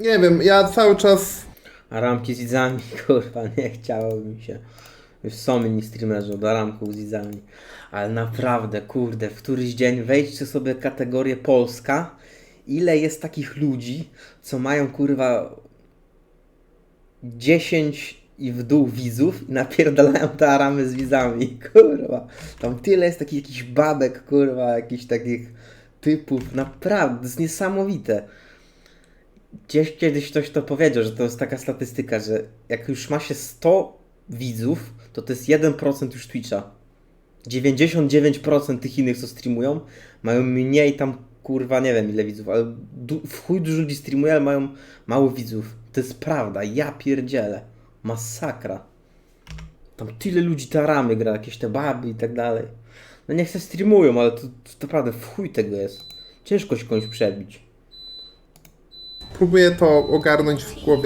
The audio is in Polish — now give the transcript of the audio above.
Nie wiem, ja cały czas A ramki z widzami, kurwa, nie chciało mi się. Już są inni streamerzy od ramków z widzami. Ale naprawdę, kurde, w któryś dzień wejdźcie sobie kategorię Polska. Ile jest takich ludzi, co mają kurwa 10 i w dół widzów i napierdalają te aramy z widzami, kurwa. Tam tyle jest takich jakichś babek, kurwa, jakichś takich typów, naprawdę, to jest niesamowite. Gdzieś kiedyś ktoś to powiedział, że to jest taka statystyka, że jak już ma się 100 widzów, to to jest 1% już Twitcha. 99% tych innych, co streamują, mają mniej tam, kurwa, nie wiem ile widzów, ale du- w chuj dużo ludzi streamuje, ale mają mało widzów. To jest prawda, ja pierdzielę. Masakra. Tam tyle ludzi te ramy gra, jakieś te baby i tak dalej. No niech se streamują, ale to, to naprawdę w chuj tego jest. Ciężko się komuś przebić. Próbuję to ogarnąć w głowie.